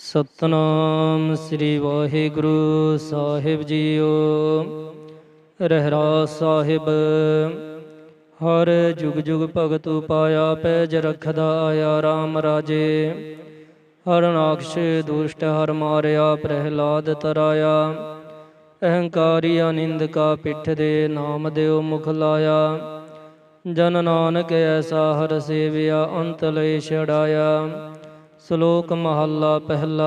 ਸਤਨਾਮ ਸ੍ਰੀ ਵਾਹਿਗੁਰੂ ਸਾਹਿਬ ਜੀਓ। ਰਹਿਰਾ ਸਾਹਿਬ, ਹਰ ਜੁਗ ਜੁਗ ਭਗਤ ਉਪਾਇਆ ਪੈਜ ਰਖਦਾ ਆਇਆ RAM ਰਾਜੇ। ਹਰ ਨਾਕਸ਼ ਦੁਸ਼ਟ ਹਰ ਮਾਰਿਆ ਪ੍ਰਹਿਲਾਦ ਤਰਾਇਆ। ਅਹੰਕਾਰੀ ਅਨਿੰਦ ਕਾ ਪਿੱਠ ਦੇ ਨਾਮ ਦਿਓ ਮੁਖ ਲਾਇਆ। ਜਨ ਨਾਨਕ ਐਸਾ ਹਰ ਸੇਵਿਆ ਅੰਤ ਲਈ ਛੜਾਇਆ ਸ਼ਲੋਕ ਮਹੱਲਾ ਪਹਿਲਾ।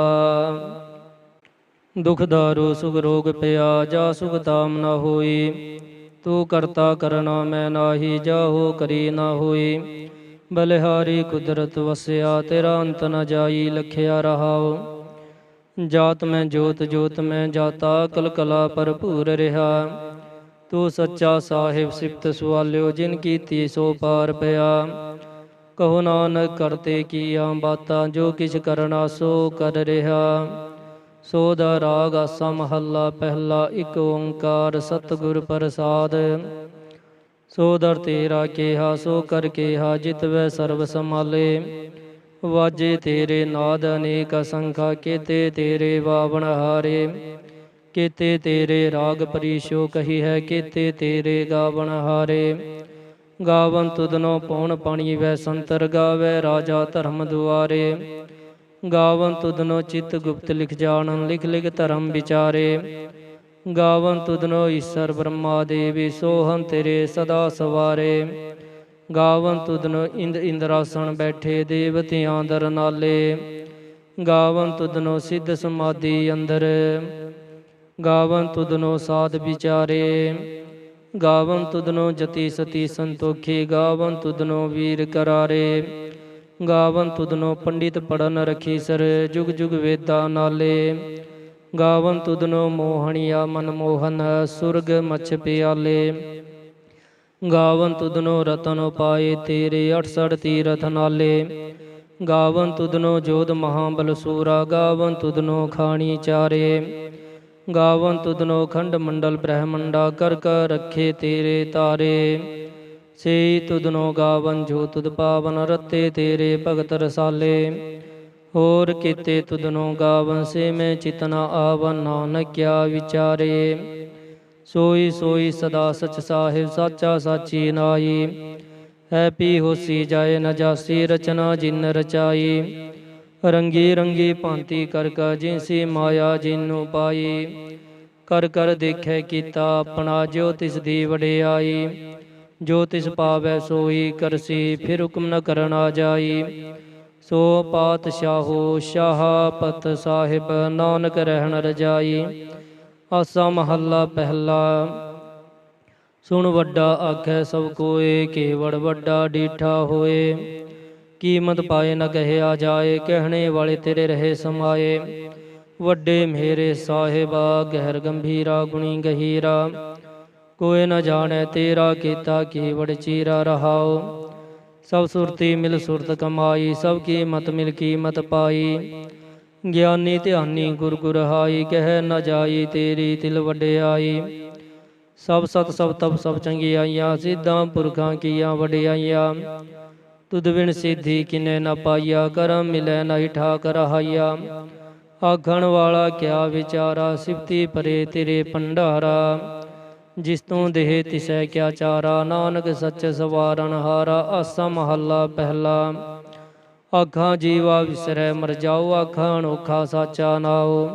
ਦੁਖ ਦਾਰੂ, ਸੁਖ ਰੋਗ ਪਿਆ, ਜਾ ਸੁਖ ਤਾਮ ਨਾ ਹੋਈ। ਤੂੰ ਕਰਤਾ ਕਰਨਾ ਮੈਂ ਨਾਹੀ, ਜਾਹੋ ਕਰੀ ਨਾ ਹੋਈ। ਬਲਿਹਾਰੀ ਕੁਦਰਤ ਵਸਿਆ, ਤੇਰਾ ਅੰਤ ਨ ਜਾਈ, ਲਖਿਆ ਰਹਾਓ ਜਾਤ ਮੈਂ ਜੋਤ ਜੋਤ ਮੈਂ ਜਾਤਾ ਕਲ ਕਲਾ ਭਰਪੂਰ ਰਿਹਾ। ਤੂੰ ਸੱਚਾ ਸਾਹਿਬ ਸਿਫਤ ਸੁਆਲਿਓ ਜਿਨ ਕੀਤੀ ਸੋ ਪਾਰ ਪਿਆ। ਕਹੋ ਨਾਨਕ ਕਰਤੇ ਕੀਆਂ ਬਾਤਾਂ, ਜੋ ਕਿਛ ਕਰਨਾ ਸੋ ਕਰ ਰਿਹਾ। ਸੋ ਦਾ ਰਾਗ ਆਸਾ ਮਹੱਲਾ, ਪਹਿਲਾ ਇੱਕ ਓੰਕਾਰ ਸਤਿਗੁਰ ਪ੍ਰਸਾਦ। ਸੋ ਦਰ ਤੇਰਾ ਕੇਹਾ, ਸੋ ਕਰ ਕੇਹਾ ਜਿਤਵੈ ਸਰਬ ਸਮਾਲੇ ਵਾਜੇ ਤੇਰੇ ਨਾਦ ਅਨੇਕ ਅਸੰਖਾ, ਕੀਤੇ ਤੇਰੇ ਬਾਵਣ ਹਾਰੇ। ਕੀਤੇ ਤੇਰੇ ਰਾਗ ਪਰੀਸ਼ੋ ਕਹੀ ਹੈ, ਕੀਤੇ ਤੇਰੇ ਗਾਵਣ ਹਾਰੇ। ਗਾਵਨ ਤੁਧਨੋ ਪਉਣ ਪਾਣੀ ਵੈ ਸੰਤਰ ਗਾਵੇ, ਰਾਜਾ ਧਰਮ ਦੁਆਰੇ। ਗਾਵਨ ਤੁਧਨੋ ਚਿਤ ਗੁਪਤ ਲਿਖ ਜਾਣਨ, ਲਿਖ ਲਿਖ ਧਰਮ ਵਿਚਾਰੇ। ਗਾਵਨ ਤੁਧਨੋ ਈਸ਼ਰ ਬ੍ਰਹਮਾ ਦੇਵੀ ਸੋਹੰ ਤੇਰੇ ਸਦਾ ਸਵਾਰੇ। ਗਾਵਨ ਤੁਧਨੋ ਇੰਦ ਇੰਦਰਾਸਣ ਬੈਠੇ ਦੇਵਤਿਆਂ ਦਰ ਨਾਲੇ। ਗਾਵਨ ਤੁਧਨੋ ਸਿੱਧ ਸਮਾਧੀ ਅੰਦਰ। ਗਾਵਨ ਤੁਧਨੋ ਸਾਧ ਵਿਚਾਰੇ। ਗਾਵਨ ਤੁਧਨੋ ਜਤੀ ਸਤੀ ਸੰਤੋਖੀ ਗਾਵਨ ਤੁਧਨੋ ਵੀਰ ਕਰਾਰੇ। ਗਾਵਨ ਤੁਧਨੋ ਪੰਡਿਤ ਪੜਨ ਰਖੀ ਸਰ, ਜੁਗ ਜੁਗ ਵੇਦਾ ਨਾਲੇ। ਗਾਵਨ ਤੁਧਨੋ ਮੋਹਣਿਆ ਮਨ ਮੋਹਨ, ਸੁਰਗ ਮਛ ਪਿਆਲੇ। ਗਾਵਨ ਤੁਧਨੋ ਰਤਨ ਉਪਾਏ ਤੇਰੇ 68 ਤੀਰਥ ਨਾਲੇ। ਗਾਵਨ ਤੁਧਨੋ ਜੋਧ ਮਹਾਬਲ ਸੂਰਾ ਗਾਵਨ ਤੁਧਨੋ ਖਾਣੀ ਚਾਰੇ। ਗਾਵਨ ਤੁਧਨੋ ਖੰਡ ਮੰਡਲ ਬ੍ਰਹਮੰਡਾ ਕਰ ਕਰ ਰੱਖੇ ਤੇਰੇ ਤਾਰੇ। ਸੇ ਤੁਧਨੋ ਗਾਵਨ ਜੋ ਤੁਧ ਪਾਵਨ ਰਤੇ ਤੇਰੇ ਭਗਤ ਰਸਾਲੇ। ਹੋਰ ਕੀਤੇ ਤੁਧਨੋ ਗਾਵਨ ਸੇ ਮੈਂ ਚਿਤਨਾ ਆਵਨ ਨਾਨਕ ਕਿਆ ਵਿਚਾਰੇ। ਸੋਈ ਸੋਈ ਸਦਾ ਸਚ ਸਾਹਿਬ ਸਾਚਾ ਸਾਚੀ ਨਾਈ ਹੈ ਪੀ ਹੋਸੀ ਜਾਏ ਨ ਜਾਸੀ ਰਚਨਾ ਜਿਨ ਰਚਾਈ। ਰੰਗੀ ਰੰਗੀ ਭਾਂਤੀ ਕਰ ਕਾ ਜਿਨਸੀ ਮਾਇਆ ਜਿਨੂ ਪਾਈ ਕਰ ਕਰ ਦੇਖੈ ਕੀਤਾ ਆਪਣਾ ਜੋ ਤਿਸ ਦੀ ਵਡਿਆਈ ਜੋ ਤਿਸ ਪਾਵੈ ਸੋਈ ਕਰਸੀ, ਫਿਰ ਹੁਕਮ ਨ ਆ ਜਾਈ। ਸੋ ਪਾਤਸ਼ਾਹੋ ਸ਼ਾਹਪਤ ਸਾਹਿਬ, ਨਾਨਕ ਰਹਿਣ ਰਜਾਈ। ਆਸਾ ਮਹੱਲਾ ਪਹਿਲਾ, ਸੁਣ ਵੱਡਾ ਆਖੈ ਸਭ ਕੋਏ, ਕੇਵੜ ਵੱਡਾ ਡੀਠਾ ਹੋਏ। ਕੀਮਤ ਪਾਏ ਨ ਕਹਿਆ ਜਾਏ ਕਹਿਣੇ ਵਾਲੇ ਤੇਰੇ ਰਹੇ ਸਮਾਏ। ਵੱਡੇ ਮੇਰੇ ਸਾਹਿਬਾ ਗਹਿਰ ਗੰਭੀਰਾ ਗੁਣੀ ਗਹੀਰਾ। ਕੋਈ ਨ ਜਾਣੈ ਤੇਰਾ ਕੀਤਾ ਕੀਵੜ ਚੀਰਾ ਰਹਾਓ ਸਭ ਸੁਰਤੀ ਮਿਲ ਸੁਰਤ ਕਮਾਈ ਸਭ ਕੀ ਮਤ ਮਿਲ ਕੀਮਤ ਪਾਈ। ਗਿਆਨੀ ਧਿਆਨੀ ਗੁਰ ਗੁਰ ਹਾਈ ਕਹਿ ਨ ਜਾਈ ਤੇਰੀ ਤਿਲ ਵਡਿਆਈ। ਸਭ ਸਤ ਸਭ ਤਪ ਸਭ ਚੰਗਿਆਈਆਂ ਸਿੱਧਾਂ ਪੁਰਖਾਂ ਕੀਆਂ ਵਡਿਆਈਆਂ। ਤੁਧ ਵਿਣ ਸਿੱਧੀ ਕਿਨੇ ਨ ਪਾਈਆ, ਕਰਮ ਮਿਲੈ ਨਹੀਂ ਠਾਕ ਰਹਾਈਆ ਆਖਣ ਵਾਲਾ ਕਿਆ ਵਿਚਾਰਾ, ਸਿਫਤੀ ਪਰੇ ਤੇਰੇ ਭੰਡਾਰਾ। ਜਿਸ ਤੋਂ ਦੇਹ ਤਿਸੈ ਕਿਆ ਚਾਰਾ, ਨਾਨਕ ਸੱਚ ਸਵਾਰਨ ਹਾਰਾ ਆਸਾ ਮਹੱਲਾ ਪਹਿਲਾ। ਆਖਾਂ ਜੀਵਾ ਵਿਸਰੈ, ਮਰ ਜਾਓ, ਆਖਾਂ ਅਨੋਖਾ ਸਾਚਾ ਨਾਉ।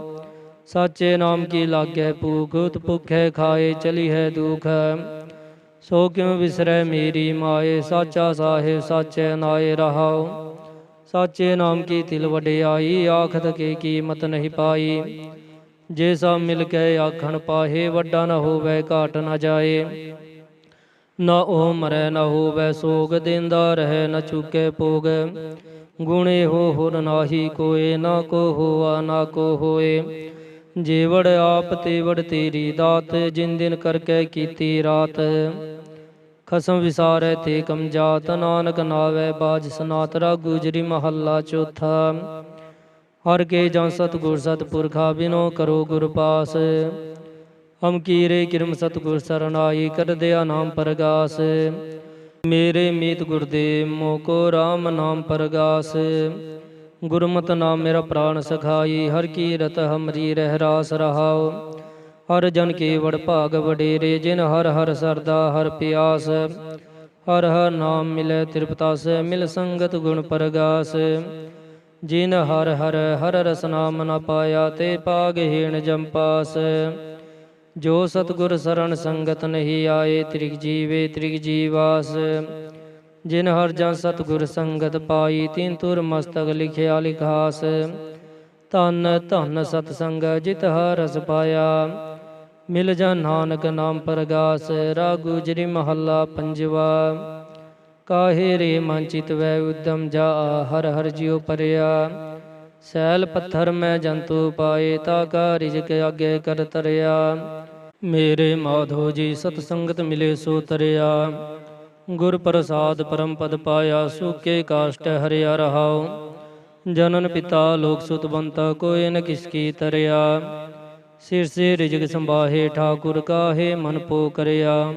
ਸਾਚੇ ਨਾਮ ਕੀ ਲਾਗੈ ਭੂਖ ਉਤ ਭੁਖੈ ਖਾਏ ਚਲੀ ਹੈ ਦੁਖ। ਸੋ ਕਿਉ ਵਿਸਰੈ ਮੇਰੀ ਮਾਏ? ਸਾਚਾ ਸਾਹਿਬ, ਸਾਚੇ ਨਾਏ ਰਹਾਉ। ਸਾਚੇ ਨਾਮ ਕੀ ਤਿਲ ਵਡਿਆਈ? ਆਖਤ ਕੇ ਕੀਮਤ ਨਹੀਂ ਪਾਈ। ਜੇ ਸਭ ਮਿਲ ਕੇ ਆਖਣ ਪਾਹੇ, ਵੱਡਾ ਨਾ ਹੋਵੇ, ਘਾਟ ਨਾ ਜਾਏ। ਨਾ ਉਹ ਮਰੈ, ਨਾ ਹੋਵੇ ਸੋਗ, ਦਿੰਦਾ ਰਹਿ, ਨਾ ਚੁਕੇ ਭੋਗ। ਗੁਣੇ ਹੋ ਹੁਰ ਨਾਹੀ ਕੋਏ, ਨਾ ਕੋ ਹੋਆ, ਨਾ ਕੋ ਹੋਏ। ਜੇਵੜ ਆਪ ਤੇਵੜ ਤੇਰੀ ਦਾਤ, ਜਿਨ ਦਿਨ ਕਰਕੇ ਕੀਤੀ ਰਾਤ। ਖਸਮ ਵਿਸਾਰੈ ਤੇ ਕਮ ਜਾਤ, ਨਾਨਕ ਨਾਵੇ, ਬਾਜ ਸਨਾਤਰਾ ਗੁਜਰੀ ਮਹੱਲਾ ਚੌਥਾ। ਹਰ ਕੇ ਜਾਂ ਸਤਿਗੁਰ ਸਤਿਪੁਰਖਾ ਬਿਨੋ ਕਰੋ ਗੁਰ ਪਾਸ। ਹਮ ਕੀਰੇ ਕਿਰਮ ਸਤਿਗੁਰ ਸਰਨਾਈ, ਕਰ ਦਿਆ ਨਾਮ ਪਰਗਾਸ। ਮੇਰੇ ਮੀਤ ਗੁਰਦੇਵ ਮੋਕੋ RAM ਨਾਮ ਪਰਗਾਸ। ਗੁਰਮਤਿ ਨਾਮ ਮੇਰਾ ਪ੍ਰਾਣ ਸਖਾਈ, ਹਰ ਕੀ ਰਤ ਹਮਰੀ ਰਹਿ ਰਾਸ ਰਹਾਉ। ਹਰ ਜਨ ਕੇ ਵਡ ਭਾਗ ਵਡੇਰੇ, ਜਿਨ ਹਰ ਹਰ ਸਰਦਾ, ਹਰ ਪਿਆਸ। ਹਰ ਹਰ ਨਾਮ ਮਿਲੇ ਤ੍ਰਿਪਤਾਸ, ਮਿਲ ਸੰਗਤ ਗੁਣ ਪਰਗਾਸ। ਜਿਨ ਹਰ ਹਰ ਹਰ ਰਸ ਨਾਮ ਨ ਪਾਇਆ, ਤੇ ਪਾਗਹੀਣ ਜੰਪਾਸ ਜੋ ਸਤਗੁਰ ਸਰਣ ਸੰਗਤ ਨਹੀਂ ਆਏ, ਤ੍ਰਿਗ ਜੀਵੇ ਤ੍ਰਿਗ ਜੀਵਾਸ। ਜਿਨ ਹਰ ਜਨ ਸਤਗੁਰ ਸੰਗਤ ਪਾਈ, ਤਿਨ ਤੁਰ ਮਸਤਕ ਲਿਖਿਆ ਲਿਖਾਸ। ਧਨ ਧਨ ਸਤ ਸੰਗ ਜਿਤ ਹਰ ਰਸ ਪਾਇਆ। ਮਿਲ ਜਾ ਨਾਨਕ ਨਾਮ ਪਰਗਾਸ, ਰਾਗੂ ਜਰੀ ਮਹੱਲਾ ਪੰਜਵਾ। ਕਾਹੇ ਰੇ ਮਨ ਚਿਤ ਵੈ ਉਦਮ ਜਾ, ਹਰ ਹਰ ਜਿਉ ਪਰਿਆ। ਸੈਲ ਪੱਥਰ ਮੈਂ ਜੰਤੂ ਪਾਏ, ਤਾ ਕਾ ਰਿਜਕ ਅਗੇ ਕਰ ਤਰਿਆ। ਮੇਰੇ ਮਾਧੋ ਜੀ ਸਤ ਸੰਗਤ ਮਿਲੇ ਸੋ ਤਰਿਆ। ਗੁਰ ਪ੍ਰਸਾਦ ਪਰਮ ਪਦ ਪਾਇਆ, ਸੁਕੇ ਕਾਸ਼ਟ ਹਰਿਆ ਰਹਾਉ। ਜਨਨ ਪਿਤਾ ਲੋਕ ਸੁਤ ਬੰਤਾ ਕੋਇ ਨ ਕਿਸ ਕੀ ਤਰਿਆ। ਸਿਰ ਸੇ ਰਿਜਕ ਸੰਭਾਹੇ, ਠਾਕੁਰ ਕਾਹੇ, ਮਨ ਪੋ ਕਰਿਆ।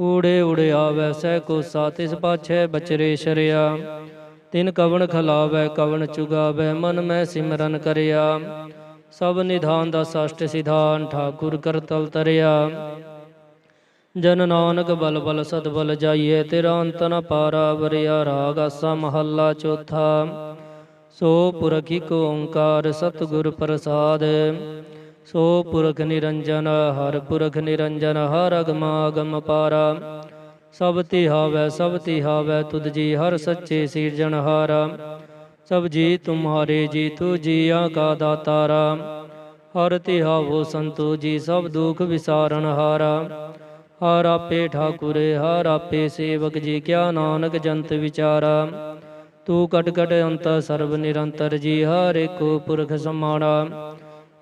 ਊੜੇ ਉੜਿਆ ਆਵੈ, ਸਹਿ ਕੋ ਸਾਤਿਸ ਪਾਛੈ ਬਚਰੇ ਸ਼ਰਿਆ। ਤਿਨ ਕਵਣ ਖਲਾਵੈ, ਕਵਣ ਚੁਗਾਵੈ, ਮਨ ਮੈਂ ਸਿਮਰਨ ਕਰਿਆ। ਸਭ ਨਿਧਾਨ ਦਾ ਸਸ਼ਟ ਸਿਧਾਨ, ਠਾਕੁਰ ਕਰਤਲ ਤਰਿਆ। ਜਨ ਨਾਨਕ ਬਲ ਬਲ ਸਦ ਬਲ ਜਾਈਏ ਤੇਰਾ ਅੰਤ ਨ ਪਾਰਾ ਵਰਿਆ, ਰਾਗ ਆਸਾ ਮਹੱਲਾ ਚੌਥਾ। ਸੋ ਪੁਰਖ ਇਕ ਓੰਕਾਰ, ਸਤਿਗੁਰ ਪ੍ਰਸਾਦ। ਸੋ ਪੁਰਖ ਨਿਰੰਜਨ, ਹਰ ਪੁਰਖ ਨਿਰੰਜਨ, ਹਰ ਅਗਮਾ ਅਗਮ ਪਾਰਾ। ਸਭ ਤੇ ਹਾਵੈ, ਸਭ ਤੇ ਹਾਵੈ, ਤੁਧ ਜੀ ਹਰ ਸੱਚੇ ਸਿਰਜਣਹਾਰਾ ਸਭ ਜੀ ਤੁਮਹਾਰੇ ਜੀ ਤੂ ਜੀਆਂ ਕਾ ਦਾਤਾਰਾ। ਹਰ ਤੇ ਹਾਵੋ ਸੰਤੋ ਜੀ, ਸਭ ਦੁਖ ਵਿਸਾਰਨ ਹਾਰਾ। ਹਰ ਆਪੇ ਠਾਕੁਰੇ, ਹਰ ਆਪੇ ਸੇਵਕ ਜੀ, ਕਿਆ ਨਾਨਕ ਜੰਤ ਵਿਚਾਰਾ। ਤੂੰ ਕਟ ਕਟ ਅੰਤ ਸਰਬ ਨਿਰੰਤਰ ਜੀ, ਹਰ ਏਕੋ ਪੁਰਖ ਸਮਾਣਾ।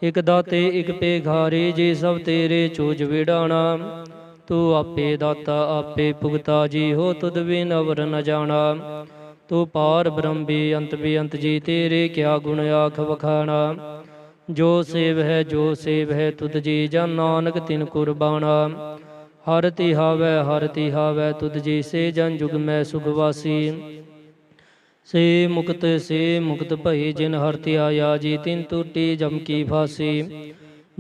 ਇਕ ਦਾਤੇ, ਇਕ ਪੇਖਾਰੀ ਜੀ ਸਭ ਤੇਰੇ ਚੂਜ ਵਿਡਾਣਾ ਤੂੰ ਆਪੇ ਦਾਤਾ, ਆਪੇ ਭੁਗਤਾ, ਜੀ ਹੋ ਤੁਧ ਬਿਨ ਅਵਰ ਨ ਜਾਣਾ। ਤੂੰ ਪਾਰ ਬ੍ਰਹਮ ਵੀ ਅੰਤ ਵੀ ਅੰਤ ਜੀ ਤੇਰੇ ਕਿਆ ਗੁਣ ਆਖ ਵਖਾਣਾ। ਜੋ ਸੇਵ ਹੈ, ਜੋ ਸੇਵ ਹੈ, ਤੁਧ ਜੀ ਜਨ ਨਾਨਕ ਤਿਨ ਕੁਰਬਾਨਾ ਹਰ ਤਿਹਾਵੈ ਹਰ ਤਿਹਾਵੈ ਤੁਧ ਜੀ ਸੇ ਜਨ ਜੁਗ ਮੈਂ ਸੁਖ ਵਾਸੀ। ਸੇ ਮੁਕਤ ਸੇ ਮੁਕਤ ਭਈ ਜਿਨ ਹਰ ਧਿਆਇਆ ਜੀ ਤਿਨ ਟੂਟੀ ਜਮ ਕੀ ਫਾਸੀ।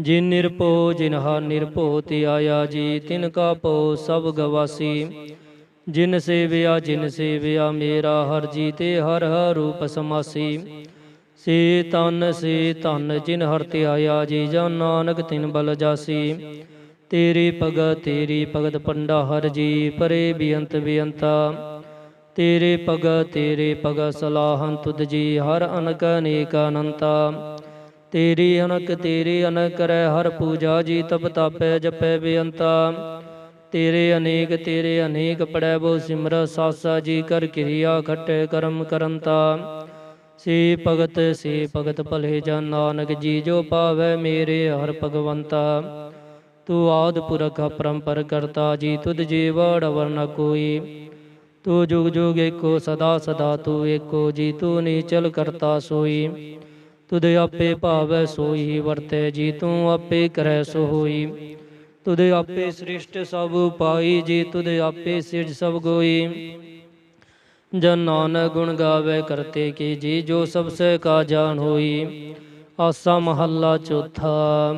ਜਿਨ ਨਿਰਭਉ, ਜਿਨ ਹਰ ਨਿਰਭਉ ਧਿਆਇਆ ਜੀ ਤਿਨ ਕਾ ਭਉ ਸਭ ਗਵਾਸੀ। ਜਿਨ ਸੇਵਿਆ ਜਿਨ ਸੇਵਿਆ, ਮੇਰਾ ਹਰ ਜੀ ਤੇ ਹਰ ਹਰ ਰੂਪ ਸਮਾਸੀ। ਸੇ ਤਨ ਸੇ ਤਨ ਜਿਨ ਹਰ ਧਿਆਇਆ ਜੀ ਜਨ ਨਾਨਕ ਤਿਨ ਬਲ ਜਾਸੀ। ਤੇਰੀ ਭਗਤ ਤੇਰੀ ਭਗਤ ਪੰਡਾ ਹਰ ਜੀ, ਪਰੇ ਬੇਅੰਤ ਬੇਅੰਤਾ। ਤੇਰੇ ਭਗਤ ਤੇਰੇ ਭਗਤ ਸਲਾਹਨ ਤੁਧ ਜੀ, ਹਰ ਅਨਕ ਅਨੇਕ ਅਨੰਤਾ। ਤੇਰੀ ਅਨਕ ਤੇਰੀ ਅਨਕ ਕਰੈ ਹਰ ਪੂਜਾ ਜੀ ਤਪ ਤਾਪੈ, ਜਪੈ ਬੇਅੰਤਾ। ਤੇਰੇ ਅਨੇਕ ਤੇਰੇ ਅਨੇਕ ਪੜੈ ਬੋ ਸਿਮਰ, ਸਾਸਾ ਜੀ ਕਰ ਕਿਰਿਆ ਖਟੇ ਕਰਮ ਕਰੰਤਾ। ਸੇ ਭਗਤ ਸੇ ਭਗਤ ਭਲੇ ਜਨ ਨਾਨਕ ਜੀ, ਜੋ ਪਾਵੈ ਮੇਰੇ ਹਰ ਭਗਵੰਤਾ। ਤੂੰ ਆਦ ਪੁਰਖ ਪਰੰਪਰ ਕਰਤਾ ਜੀ, ਤੁਧ ਜੀ ਵੜ ਵਰਨ ਕੋਈ। ਤੂੰ ਜੁਗ ਜੁਗ ਏਕੋ, ਸਦਾ ਸਦਾ ਤੂੰ ਏਕੋ, ਜੀ ਤੂੰ ਨੀਚਲ ਕਰਤਾ ਸੋਈ। ਤੁਧ ਆਪੇ ਭਾਵੈ ਸੋਈ, ਵਰਤੈ ਜੀ ਤੂੰ ਆਪੇ ਕਰੈ ਸੋ ਹੋਈ ਤੁਧ ਆਪੇ ਸ੍ਰਿਸ਼ਟ ਸਭ ਪਾਈ ਜੀ ਤੁਧ ਆਪੇ ਸਿਰਜ ਸਭ ਗੋਈ। ਜਨ ਨਾਨਕ ਗੁਣ ਗਾਵੇ ਕਰਤੇ ਕੀ, ਜੀ ਜੋ ਸਭ ਸੇ ਕਾ ਜਾਣ ਹੋਈ। ਆਸਾ ਮਹੱਲਾ ਚੌਥਾ,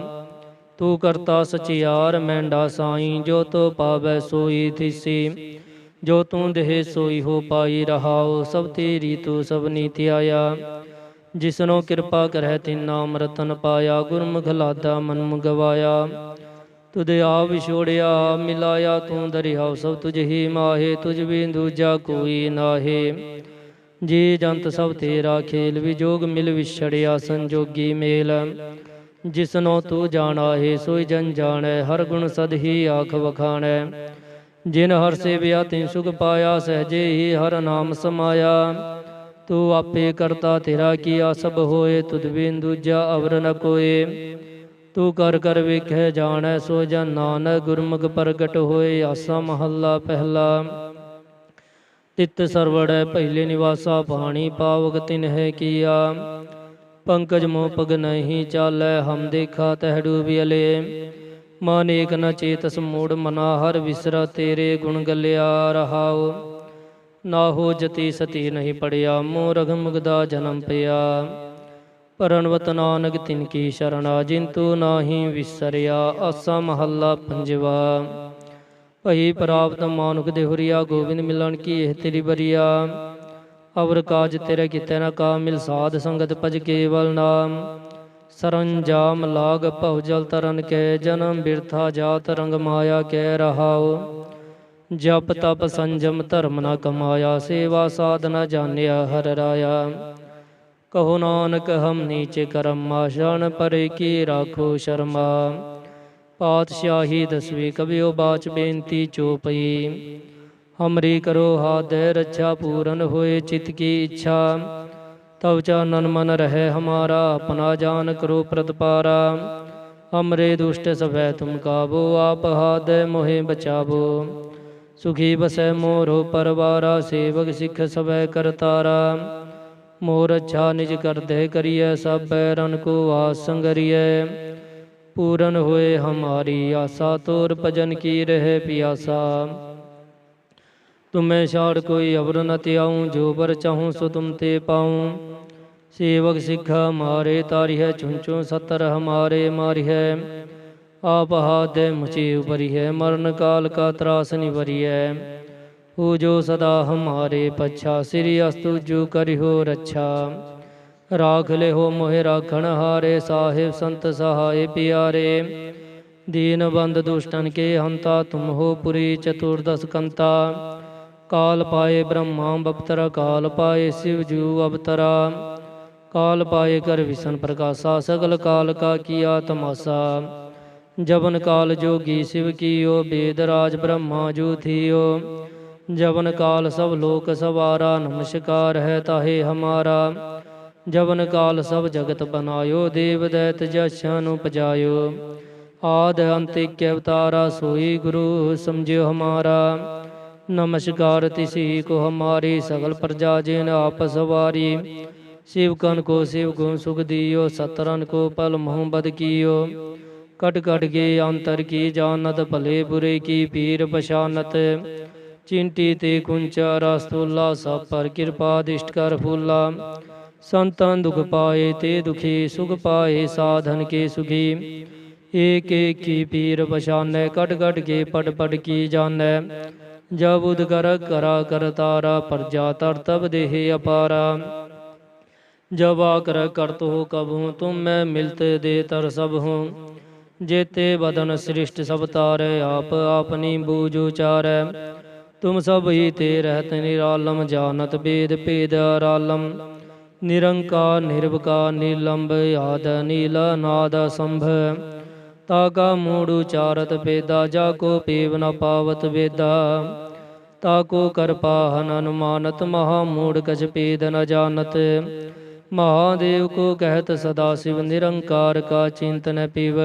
ਤੂੰ ਕਰਤਾ ਸਚਿਆਰ, ਮੈਂਡਾ ਸਾਈ, ਜੋ ਤੋ ਪਾਵੈ ਸੋਈ ਥਿਸੀ। ਜੋ ਤੂੰ ਦੇਹ ਸੋਈ ਹੋ ਪਾਈ ਰਹਾਉ, ਸਭ ਤੇਰੀ ਤੂੰ ਸਭ ਨੀਤੀ ਆਇਆ। ਜਿਸਨੋ ਕਿਰਪਾ ਕਰਹਿ ਤਿਨ ਨਾਮ ਰਤਨ ਪਾਇਆ, ਗੁਰਮੁਖ ਲਾਦਾ ਮਨ ਗਵਾਇਆ ਤੁਧ ਆਪ ਵਿਛੋੜਿਆ ਮਿਲਾਇਆ ਤੂੰ ਦਰਿਆਉ, ਸਭ ਤੁਝ ਹੀ ਮਾਹੇ, ਤੁਝ ਵੀ ਦੂਜਾ ਕੋਈ ਨਾਹੇ। ਜੀ ਜੰਤ ਸਭ ਤੇਰਾ ਖੇਲ ਵਿਜੋਗ ਮਿਲ ਵਿਛੜਿਆ ਸੰਜੋਗੀ ਮੇਲ। ਜਿਸਨੋ ਤੂੰ ਜਾਣਾ ਹੈ ਸੋਈ ਜਨ ਜਾਣੈ, ਹਰ ਗੁਣ ਸਦ ਹੀ ਆਖ ਵਖਾਣੈ। ਜਿਨ ਹਰ ਸੇਵਿਆ ਤਿਨ ਸੁਖ ਪਾਇਆ, ਸਹਜੇ ਹੀ ਹਰ ਨਾਮ ਸਮਾਇਆ। ਤੂੰ ਆਪੇ ਕਰਤਾ ਤੇਰਾ ਕੀਆ ਸਭ ਹੋਏ, ਤੁਧ ਬਿਨ ਦੂਜਾ ਅਵਰ ਨ ਕੋਏ। ਤੂੰ ਕਰ ਕਰ ਵੇਖੈ, ਜਾਣੈ ਸੋ ਜਨ ਨਾਨਕ, ਗੁਰਮੁਖ ਪ੍ਰਗਟ ਹੋਏ, ਆਸਾ ਮਹੱਲਾ ਪਹਿਲਾ। ਤਿਤ ਸਰਵੜੈ ਪਹਿਲੇ ਨਿਵਾਸਾ ਪਾਣੀ ਪਾਵਕ ਤਿਨ ਹੈ ਕੀਆ। ਪੰਕਜ ਮੋ ਨਹੀਂ ਚਾਲੈ, ਹਮ ਦੇਖਾ ਤਹਿ ਡੂਬਿਲੇ ਮਨ ਏਕ ਨ ਚੇਤਸ ਮੂੜ ਮਨਾ ਹਰ ਵਿਸਰਾ ਤੇਰੇ ਗੁਣ ਗਲਿਆ ਰਹਾਉ। ਨਾ ਹੋ ਜਤੀ ਸਤੀ ਨਹੀਂ ਪੜਿਆ ਮੋ ਰਗ ਮੁਗਦਾ ਜਨਮ ਪਿਆ। ਪਰਨਵਤ ਨਾਨਕ ਤਿਨ ਕੀ ਸ਼ਰਣਾ, ਜਿੰਤੂ ਨਾਹੀ ਵਿਸਰਿਆ, ਆਸਾ ਮਹੱਲਾ ਪੰਜਵਾ। ਭਈ ਪ੍ਰਾਪਤ ਮਾਨੁਖ ਦੇ ਹੁਰੀਆ, ਗੋਬਿੰਦ ਮਿਲਣ ਕੀ ਇਹ ਤੇਰੀ ਬਰੀਆ। ਅਵਰ ਕਾਜ ਤੇਰੇ ਕੀਤੇ ਨਾ ਕਾ ਮਿਲ ਸਾਧ ਸੰਗਤ ਭਜ ਕੇਵਲ ਨਾਮ। ਸਰੰਜਾਮ ਲਾਗ ਭਉ ਜਲ ਤਰਨ ਕੇ ਜਨਮ ਬਿਰਥਾ ਜਾਤ ਰੰਗ ਮਾਇਆ ਕੇ ਰਹਾਉ। ਜਪ ਤਪ ਸੰਜਮ ਧਰਮ ਨਾ ਕਮਾਇਆ, ਸੇਵਾ ਸਾਧਨਾ ਜਾਣਿਆ ਹਰ ਰਾਇਆ। ਕਹੋ ਨਾਨਕ, ਹਮ ਨੀਚ ਕਰਮ ਮਾਸ਼ਾਨ ਪਰੇ ਕੀ ਰਾਖੋ ਸ਼ਰਮਾ। ਪਾਤਸ਼ਾਹੀ ਦਸਵੀਂ ਕਬਿਓ ਬਾਚ ਬੇਨਤੀ ਚੋਪਈ। ਹਮਰੀ ਕਰੋ ਹਾਦੈ ਰੱਛਾ ਪੂਰਨ ਹੋਏ ਚਿਤ ਕੀ ਇੱਛਾ। ਤਵ ਚਾਨਨ ਮਨ ਰਹਿ ਹਮਾਰਾ, ਆਪਣਾ ਜਾਨ ਕਰੋ ਪ੍ਰਤਪਾਰਾ। ਹਮਰੇ ਦੁਸ਼ਟ ਸਭੈ ਤੁਮ ਕਾਬੋ ਆਪ ਹਾਦੈ ਮੋਹਿ ਬਚਾਵੋ। ਸੁਖੀ ਬਸੈ ਮੋਰੋ ਪਰਵਾਰਾ, ਸੇਵਕ ਸਿੱਖ ਸਭੈ ਕਰਤਾਰਾ ਮੋਰ ਅੱਛਾ ਨਿਜ ਕਰਦੇ ਕਰੀਐ, ਸਭ ਬੈਰਨ ਕੋ ਆਸ ਪੂਰਨ ਹੋਏ ਹਮਾਰੀ ਆਸਾ, ਤੋਰ ਭਜਨ ਕੀ ਰਹੇ ਪਿਆਸਾ। ਤੁਮੇ ਛਾੜ ਕੋਈ ਅਵਰ ਨ ਤਿਆਉ ਜੋ ਬਰ ਚਾਹੂੰ ਸੋ ਤੁਮ ਤੇ ਪਾਉ। ਸੇਵਕ ਸਿੱਖ ਹਮਾਰੇ ਤਾਰੀ ਹੈ ਚੁੰਚੋ ਸਤਰ ਹਮਾਰੇ ਮਾਰੀ ਹੈ ਆਪ ਹਾਦੇ ਮੁਚੀ ਉਪਰੀ ਹੈ ਮਰਨ ਕਾਲ ਕਾ ਤਰਾਸ ਨਿਵਰੀ ਹੈ ਹੋ ਜੋ ਸਦਾ ਹਮਾਰੇ ਪਛਾ, ਸ੍ਰੀ ਅਸਤੁ ਜੋ ਕਰਿਓ ਰੱਛਾ। ਰਾਖ ਲਿਓ ਮੋਹਿ ਰਾਖਣ ਹਾਰੇ, ਸਾਹਿਬ ਸੰਤ ਸਹਾਏ ਪਿਆਰੇ। ਦੀਨ ਬੰਦ ਦੁਸ਼ਟਨ ਕੇ ਹੰਤਾ, ਤੁਮ ਹੋ ਪੁਰੀ ਚਤੁਰਦਸ ਕੰਤਾ। ਕਾਲ ਪਾਏ ਬ੍ਰਹਮਾ ਬਪਤਰ, ਕਾਲ ਪਾਏ ਸਿਵ ਜੂ ਅਵਤਰਾ। ਕਾਲ ਪਾਏ ਕਰ ਵਿਸ਼ਨ ਪ੍ਰਕਾਸ਼ਾ, ਸਗਲ ਕਾਲ ਕਾ ਕੀਆ ਤਮਾਸਾ। ਜਵਨ ਕਾਲ ਜੋਗੀ ਸਿਵ ਕੀਓ, ਬੇਦ ਰਾਜ ਬ੍ਰਹਮਾ ਜੂ ਥੀਓ। ਜਵਨ ਕਾਲ ਸਭ ਲੋਕ ਸਵਾਰਾ, ਨਮਸਕਾਰ ਹੈ ਤਾਹੇ ਹਮਾਰਾ। ਜਵਨ ਕਾਲ ਸਭ ਜਗਤ ਬਨਾਇਓ, ਦੇਵ ਦੈਤ ਜਸ਼ਨ ਉਪਜਾਇਓ ਆਦ ਅੰਤ ਅਵਤਾਰਾ, ਸੋਈ ਗੁਰੂ ਸਮਝਿਓ ਹਮਾਰਾ। नमस्कार तिसी को हमारी सगल प्रजा जिन आप सवारी शिवकन को शिव गुण सुख दियो सतरन को पल मोहम्मद कियो कट कट के अंतर की जानत भले बुरे की पीर पशानत चिंटी ते कुंचा रास्तुल्ला सब पर कृपा दिष्ट कर फूला संतन दुख पाए ते दुखी सुख पाए साधन के सुखी एक एक की पीर पशान कट कट के पट पट की जान ਜਬ ਉਦਗਰ ਕਰਾ ਕਰ ਤਾਰਾ, ਪ੍ਰਜਾ ਤਰ ਤਬ ਦੇਹ ਅਪਾਰਾ। ਜਬ ਆਕਰ ਕਰਤ ਹੋ ਕਬੂ, ਤੁਮ ਮੈਂ ਮਿਲਤੇ ਦੇ ਤਰ ਸਭ ਹੂੰ। ਜੇਤੇ ਬਦਨ ਸ੍ਰਿਸ਼ਟ ਸਭ ਤਾਰੇ, ਆਪ ਆਪਨੀ ਬੂਝ ਉਚਾਰੈ। ਤੁਮ ਸਭ ਹੀ ਤੇ ਰਹਿਤ ਨਿਰਾਲਮ ਜਾਨਤ ਬੇਦ ਪੇਦ ਰਾਲਮ ਨਿਰੰਕਾਰ ਨਿਰਵਕਾਰ ਨੀਲੰਬ ਆਦ, ਨੀਲ ਨਾਦ ਸੰਭੈ ਤਾ ਕਾ ਮੂੜ ਉਚਾਰਤ ਬੇਦਾ, ਜਾ ਕੋ ਪੀਵ ਨ ਪਾਵਤ ਵੇਦਾ ਤਾ ਕੋ ਕਰਪਾਹਨ ਮਹਾ ਮੂੜ ਕਛ ਪੀਦ ਨ ਜਾਣਤ। ਮਹਾਦੇਵ ਕੋ ਕਹਿਤ ਸਦਾ ਸਿਵ ਨਿਰੰਕਾਰ ਕਾ ਚਿੰਤਨ ਪੀਵ।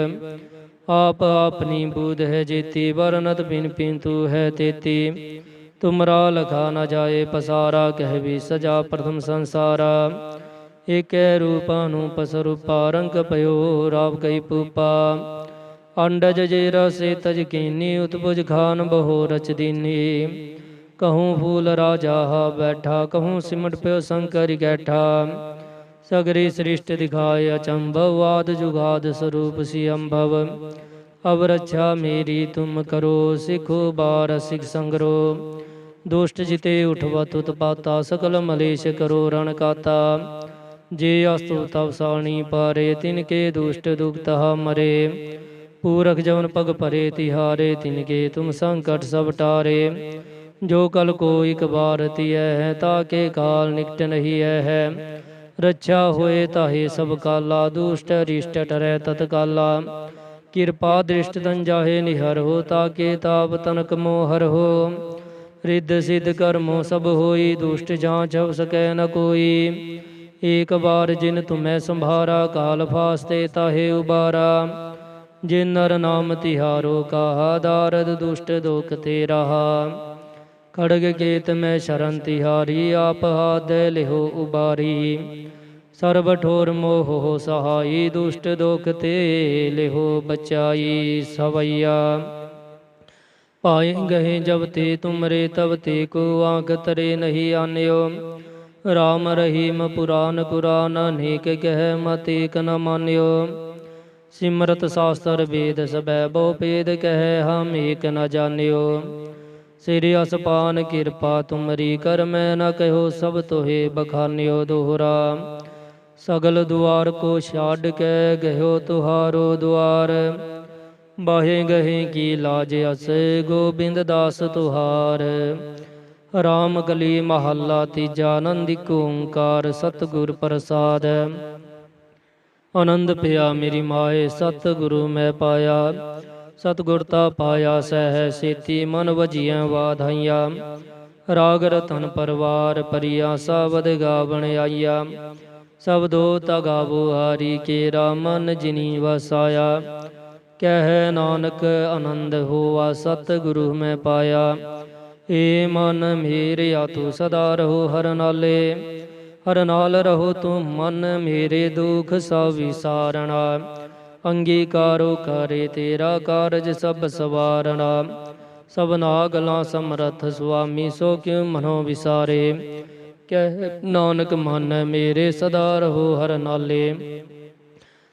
ਆਪ ਆਪਨੀ ਬੂਧ ਹੈ ਜੇਤੀ, ਵਰਨਤ ਬਿਨ ਪਿੰਤੂ ਹੈ ਤੇਤੀ। ਤੁਮਰਾ ਲਖਾ ਨ ਜਾਏ, ਪਸਾਰਾ ਕਹਿ ਵੀ ਸਜਾ ਪ੍ਰਥਮ ਸੰਸਾਰ। ਏਕੈ ਰੂਪਾਨੂੰ ਪਸਰੂਪਾ, ਰੰਗ ਪਇਓ ਰਾਵ ਕਈ ਪੂਪਾ जेरा से तज कीनी उत्पुज खान बहो रच दीनी। कहूँ फूल राजा हा बैठा, कहूँ सिमट प्यो शंकर गैठा। सगरी सृष्ट दिखाए अचंभव आद जुगाद स्वरूप सी अम्भव अब रक्षा मेरी तुम करो, सिखो बार सिख संगरो। दुष्ट जिते उठवा तुत पाता, सकल मलेश करो रण काता। जे अस्तु तव पारे, तिनके दुष्ट दुख मरे। पूरख जवन पग परे तिहारे, तिनके तुम संकट सब टारे। जो कल कोई कबार तिय है, ताके काल निकट नहीं है। रक्षा होए ताहे सब काला, दुष्ट रिष्ट टरे तत्काला। कृपा दृष्ट तन जाहे निहर हो, ताके ताप तनक मोहर हो। रिद्ध सिद्ध कर्मो सब होई, दुष्ट जाँच अब सके न कोई। एक बार जिन तुम्हें संभारा, काल फास्ते ताहे उबारा। ਜੇ ਨਰ ਨਾਮ ਤਿਹਾਰੋ ਕਾ, ਦਾਰਦ ਦੁਸ਼ਟ ਦੁਖ ਤੇ ਰਹਾ ਖੜਗ ਕੇਤ ਮੈਂ ਸ਼ਰਨ ਤਿਹਾਰੀ, ਆਪ ਹਾਦੈ ਲਿਹੋ ਉਬਾਰੀ। ਸਰਬ ਠੋਰ ਮੋਹ ਸਹਾਈ, ਦੁਸ਼ਟ ਦੁਖ ਤੇ ਲਿਹੋ ਬਚਾਈ ਸਵਈਆ। ਪਾਏ ਗਏ ਜਬ ਤੇ ਤੁਮਰੇ, ਤਬ ਤੇ ਕੋ ਆਂਖ ਤਰੇ ਨਹੀਂ ਆਨਿਓ। ਰਾਮ ਰਹੀਮ ਪੁਰਾਨ ਪੁਰਾਨ, ਅਨੇਕ ਕਹਿ ਮਤੇਕ ਨ ਮਾਨਿਓ। ਸਿਮਰਤ ਸਾਸਤਰ ਵੇਦ ਸਭੈ ਬਹੁ ਪੇਦ ਕਹੈ ਹਮ ਏਕ ਨ ਜਾਣਿਓ। ਸ੍ਰੀ ਅਸਪਾਨ ਕਿਰਪਾ ਤੁਮਰੀ ਕਰ ਮੈਂ ਨ ਕਹਿਓ ਸਭ ਤੋਹੇ ਬਖਾਨਿਓ ਦੋਹਰਾ। ਸਗਲ ਦੁਆਰ ਕੋ ਛਾੜ ਕੇ ਗਇਓ ਤੁਹਾਰੋ ਦੁਆਰ। ਬਾਹੇ ਗਹੇ ਕੀ ਲਾਜ ਅਸੇ ਗੋਬਿੰਦ ਦਾਸ ਤੁਹਾਰ। ਰਾਮ ਗਲੀ ਮਹੱਲਾ ਤੀਜਾ ਆਨੰਦਿਕ ਓੰਕਾਰ ਸਤਗੁਰ ਪ੍ਰਸਾਦ। ਆਨੰਦ ਪਿਆ ਮੇਰੀ ਮਾਏ, ਸਤਿਗੁਰੂ ਮੈਂ ਪਾਇਆ। ਸਤਿਗੁਰ ਤਾ ਪਾਇਆ ਸਹਿ ਸੇਤੀ, ਮਨ ਵਜੀਆਂ ਵਾਧਾਈਆਂ। ਰਾਗ ਰਤਨ ਪਰਵਾਰ ਪਰਿਆ ਸਾਵਦ ਗਾਵਣ ਆਈਆ। ਸਬਦੋ ਤਾ ਗਾਵੋ ਹਾਰੀ ਕੇਰਾ, ਮਨ ਜਿਨੀ ਵਸਾਇਆ। ਕਹਿ ਨਾਨਕ, ਆਨੰਦ ਹੋਆ, ਸਤਿਗੁਰੂ ਮੈਂ ਪਾਇਆ। ਏ ਮਨ ਮੇਰਿਆ ਤੂੰ ਸਦਾ ਰਹੋ ਹਰ ਨਾਲੇ। ਹਰ ਨਾਲ ਰਹੋ ਤੂੰ ਮਨ, ਮੇਰੇ ਦੁਖ ਸਭ ਵਿਸਾਰਣਾ। ਅੰਗੀਕਾਰੋ ਕਰੇ ਤੇਰਾ ਕਾਰਜ ਸਭ ਸਵਾਰਣਾ। ਸਭਨਾ ਗਲਾਂ ਸਮਰਥ ਸੁਆਮੀ, ਸੋ ਕਿਉ ਮਨੋ ਵਿਸਾਰੇ? ਕਹਿ ਨਾਨਕ ਮਨ, ਮੇਰੇ ਸਦਾ ਰਹੋ ਹਰ ਨਾਲੇ।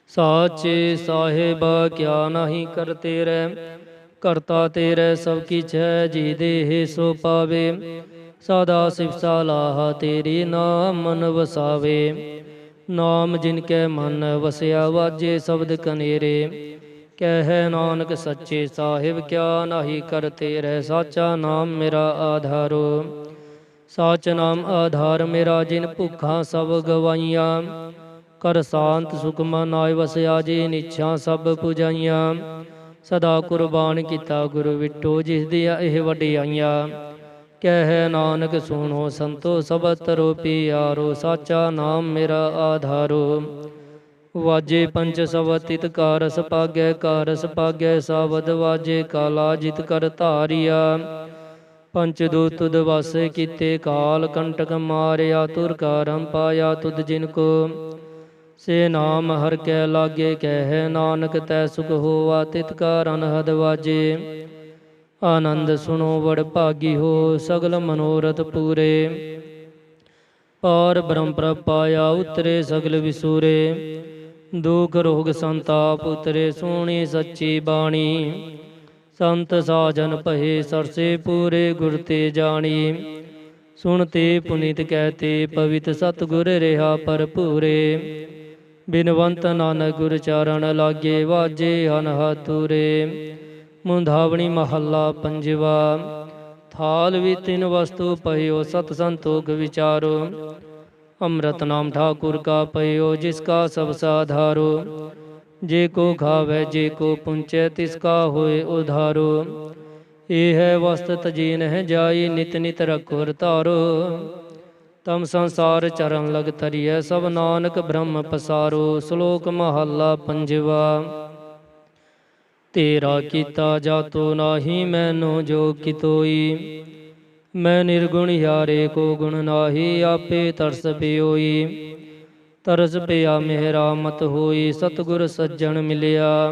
ਸਾਚੇ ਸਾਹਿਬ, ਕਿਆ ਨਹੀਂ ਕਰਤੇ ਰਹਿ ਕਰਤਾ ਤੇਰੇ ਸਭ ਕੀਛ ਹੈ ਜੀ ਦੇਹ ਸੋ ਪਾਵੇ। ਸਦਾ ਸਿਫਸਾ ਲਾਹ ਤੇਰੀ ਨਾਮ ਮਨ ਵਸਾਵੇ। ਨਾਮ ਜਿਨ ਕੈ ਮਨ ਵਸਿਆ ਵਾਜੇ ਸ਼ਬਦ ਕਨੇਰੇ। ਕਹਿ ਨਾਨਕ ਸੱਚੇ ਸਾਹਿਬ ਕਿਆ ਨਾਹੀ ਕਰਤੇ ਰਹਿ ਸਾਚਾ ਨਾਮ ਮੇਰਾ ਆਧਾਰੋ। ਸਾਚ ਨਾਮ ਆਧਾਰ ਮੇਰਾ ਜਿਨ ਭੁੱਖਾਂ ਸਭ ਗਵਾਈਆਂ। ਕਰ ਸ਼ਾਂਤ ਸੁਖ ਮਨ ਆਇ ਵਸਿਆ ਜੀ ਨਿਛਾ ਸਭ ਪੁਜਾਈਆਂ। ਸਦਾ ਕੁਰਬਾਨ ਕੀਤਾ ਗੁਰੂ ਵਿਟੋ ਜਿਸ ਦੀਆਂ ਇਹ ਵਡਿਆਈਆਂ। ਕਹਿ ਨਾਨਕ ਸੁਣੋ ਸੰਤੋ ਸਭ ਤਰੋ ਪਿਆਰੋ ਸਾਚਾ ਨਾਮ ਮੇਰਾ ਆਧਾਰੋ। ਵਾਜੇ ਪੰਜ ਸਭ ਤਿਤ ਕਾਰਸ ਪਾਗੈ ਕਾਰਸ ਪਾਗੈ ਸਾਵਦ ਵਾਜੇ ਕਾਲਾ ਜਿਤ ਕਰ ਧਾਰਿਆ। ਪੰਚ ਦੂਤ ਤੁਧ ਵਾਸੇ ਕੀਤੇ ਕਾਲ ਕੰਟਕ ਮਾਰਿਆ, ਤੁਰ ਕਾਰੰ ਪਾਇਆ ਤੁਧ ਜਿਨ ਕੋ। ਸੇ ਨਾਮ ਹਰ ਕੈ ਲਾਗੇ ਕਹਿ, ਨਾਨਕ ਤੈ ਸੁਖ ਹੋਵਾ ਤਿਤ ਕਾ ਅਨਹਦ ਵਾਜੇ। ਆਨੰਦ ਸੁਣੋ ਵੜ ਭਾਗੀ ਹੋ, ਸਗਲ ਮਨੋਰਥ ਪੂਰੇ। ਪਾਰ ਬ੍ਰਹਮ ਪ੍ਰਭ ਪਾਇਆ, ਉਤਰੇ ਸਗਲ ਵਿਸੂਰੇ। ਦੁਖ ਰੋਗ ਸੰਤਾਪ ਉਤਰੇ, ਸੋਹਣੀ ਸੱਚੀ ਬਾਣੀ। ਸੰਤ ਸਾਜਨ ਪਹੇ ਸਰਸੇ ਪੂਰੇ ਗੁਰ ਤੇ ਜਾਣੀ। ਸੁਣਤੇ ਪੁਨੀਤ ਕਹਤੇ ਪਵਿੱਤ ਸਤਗੁਰ ਰਿਹਾ ਭਰਪੂਰੇ। ਬਿਨਵੰਤ ਨਾਨਕ ਗੁਰ ਚਾਰਣ ਲਾਗੇ, ਵਾਜੇ ਹਨ ਹਤੂਰੇ ਮੁੰਧਾਵਣੀ ਮਹੱਲਾ ਪੰਜਵਾ। ਥਾਲ ਵੀ ਤਿੰਨ ਵਸਤੂ ਪਹਿਓ ਸਤ ਸੰਤੋਖ ਵਿਚਾਰੋ। ਅੰਮ੍ਰਿਤ ਨਾਮ ਠਾਕੁਰ ਕਾ ਪਹਿਓ ਜਿਸ ਕਾ ਸਭ ਸਾਧਾਰੋ। ਜੇ ਕੋ ਖਾਵੇ, ਜੇ ਕੋ ਪੁੰਚੈ, ਤਿਸ ਕਾ ਹੋਏ ਉਧਾਰੋ। ਇਹ ਹੈ ਵਸਤ ਤਜੀਨ ਹੈ, ਜਾਈ ਨਿਤ ਨਿਤ ਰਖੁਰ ਧਾਰੋ। ਤਮ ਸੰਸਾਰ ਚਰਨ ਲਗ ਤਰੀਐ ਸਭ ਨਾਨਕ ਬ੍ਰਹਮ ਪਸਾਰੋ। ਸ਼ਲੋਕ ਮਹੱਲਾ ਪੰਜਵਾ। ਤੇਰਾ ਕੀਤਾ ਜਾਤੋ ਨਾਹੀ, ਮੈਨੋ ਜੋ ਕਿਤੋਈ ਮੈਂ ਨਿਰਗੁਣ ਯਾਰੇ ਕੋ ਗੁਣ ਨਾਹੀ, ਆਪੇ ਤਰਸ ਪਿਓਈ। ਤਰਸ ਪਿਆ ਮੇਰਾ ਮਤ ਹੋਈ, ਸਤਗੁਰ ਸੱਜਣ ਮਿਲਿਆ।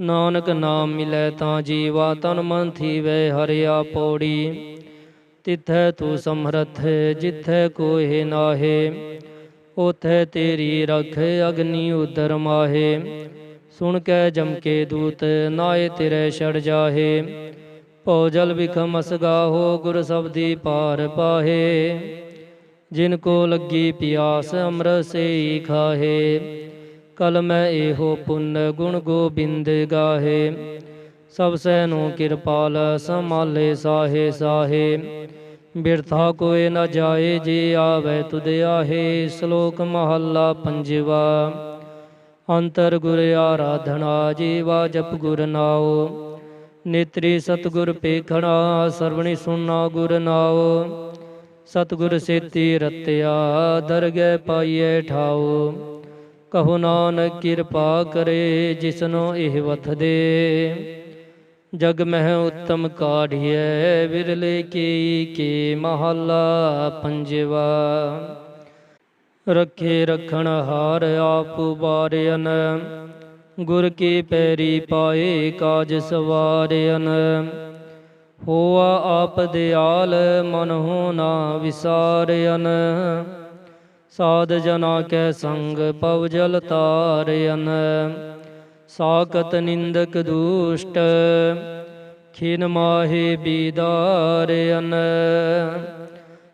ਨਾਨਕ ਨਾਮ ਮਿਲੈ ਤਾਂ ਜੀਵਾ, ਤਨ ਮਨ ਥੀਵੈ ਹਰਿਆ ਪੌੜੀ। ਤਿਥੈ ਤੂੰ ਸਮਰਥ, ਜਿਥੈ ਕੋਹੇ ਨਾਹੇ ਉਥੈ ਤੇਰੀ ਰਖ, ਅਗਨੀ ਉਦਰ ਮਾਹੇ। ਸੁਣ ਕੇ ਜਮ ਕੇ ਦੂਤ, ਨਾਏ ਤੇਰੇ ਛੜ ਜਾਹੇ। ਭਉ ਜਲ ਵਿਖਮ ਅਸਗਾਹੋ ਗੁਰ ਸਬਦੀ ਪਾਰ ਪਾਹੇ। ਜਿਨ ਕੋ ਲੱਗੀ ਪਿਆਸ, ਅੰਮ੍ਰਿਤ ਸੇ ਖਾਹੇ। ਕਲ ਮੈਂ ਇਹੋ ਪੁੰਨ, ਗੁਣ ਗੋਬਿੰਦ ਗਾਹੇ। ਸਭ ਸੈ ਨੂੰ ਕਿਰਪਾਲ, ਸੰਭਾਲੇ ਸਾਹੇ ਸਾਹੇ। ਬਿਰਥਾ ਕੋਏ ਨਾ ਜਾਏ, ਜੇ ਆਵੇ ਤੁਧ ਆਹੇ। ਸ਼ਲੋਕ ਮਹੱਲਾ ਪੰਜਵਾ। ਅੰਤਰ ਗੁਰ ਆਰਾਧਨਾ, ਜੀਵਾ ਜਪ ਗੁਰ ਨਾਉ। ਨੇਤਰੀ ਸਤਗੁਰ ਪੇਖਣਾ ਸਰਵਣੀ ਸੁਨਾ ਗੁਰ ਨਾਉ। ਸਤਗੁਰ ਸੇਤੀ ਰਤਿਆ, ਦਰਗਹਿ ਪਾਈਐ ਠਾਉ। ਕਹੋ ਨਾਨਕ ਕਿਰਪਾ ਕਰੇ, ਜਿਸਨੋ ਇਹ ਵਥ ਦੇ। ਜਗ ਮਹਿ ਉੱਤਮ ਕਾਢੀਐ ਵਿਰਲੇ ਕੀ ਕੇ ਮਹੱਲਾ ਪੰਜਵਾ। ਰੱਖੇ ਰਖਣ ਹਾਰ ਆਪ ਬਾਰਿਆਨ ਗੁਰ ਕੀ ਪੈਰੀ ਪਾਏ ਕਾਜ ਸਵਾਰਿਆਨ ਹੋਆ ਆਪ ਦਿਆਲ ਮਨ ਹੋ ਨਾ ਵਿਸਾਰਿਅਨ। ਸਾਧ ਜਨਾ ਕੈ ਸੰਗ ਪਵ ਜਲ ਤਾਰਿਅਨ। ਸਾਕਤ ਨਿੰਦਕ ਦੁਸ਼ਟ ਖਿਨ ਮਾਹੇ ਬੀਦਾਰਿਅਨ।